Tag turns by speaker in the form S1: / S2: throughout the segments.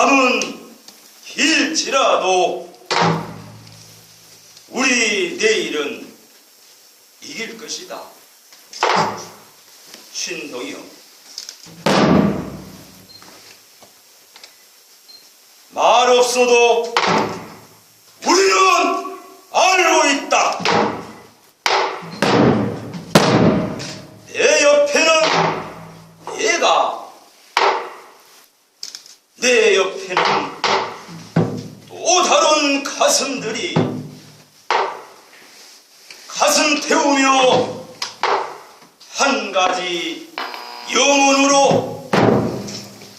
S1: 밤은 길지라도 우리 내일은 이길 것이다. 신동이요. 말 없어도 우리는 알고 있다. 내 옆에는 얘가, 내 옆에는 또 다른 가슴들이 가슴 태우며 한 가지 영혼으로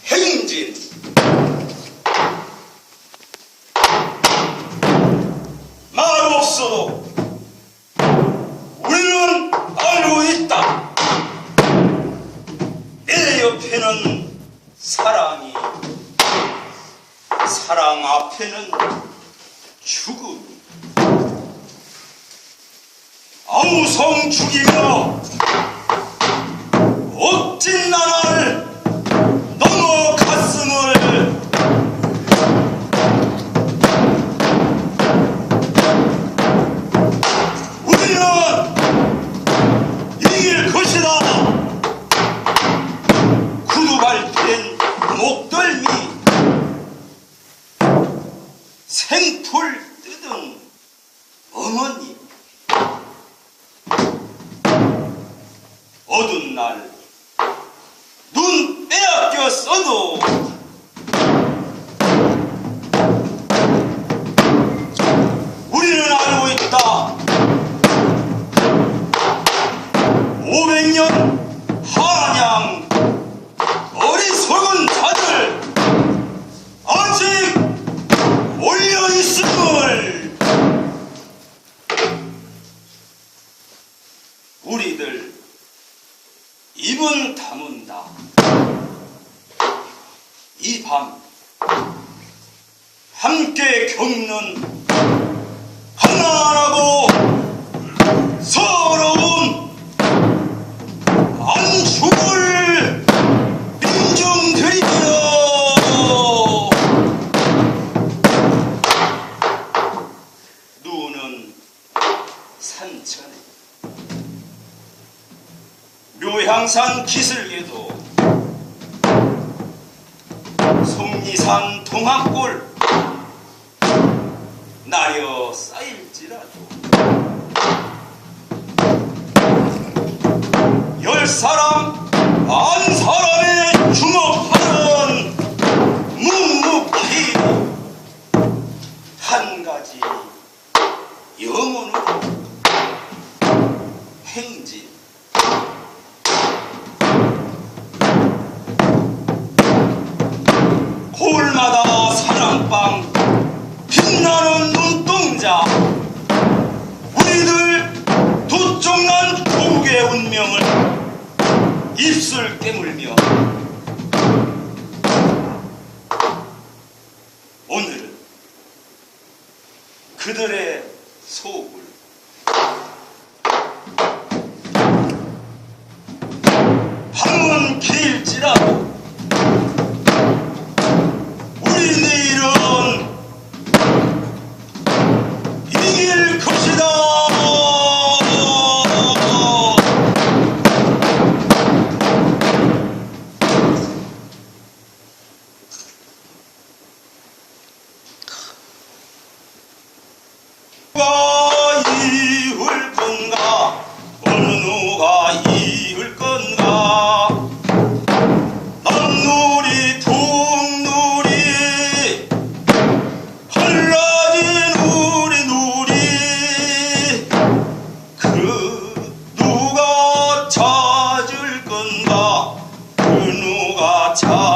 S1: 행진. 말 없어도 우리는 알고 있다. 내 옆에는 사랑이, 사랑 앞에는 죽음. 아우성 죽이며 억진 나날 어두운 날 눈 빼앗겨 써도 입은 다문다. 이 밤 함께 겪는 묘향산 기슭에도 속리산 동학골 나여 쌓일지라도 열 사람 만 사람 사랑방 빛나는 눈동자. 우리들 도청난 고국의 운명을 입술 깨물며 오늘은 그들의 속을 방문 길 talk.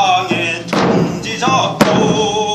S1: 세상에 존지적도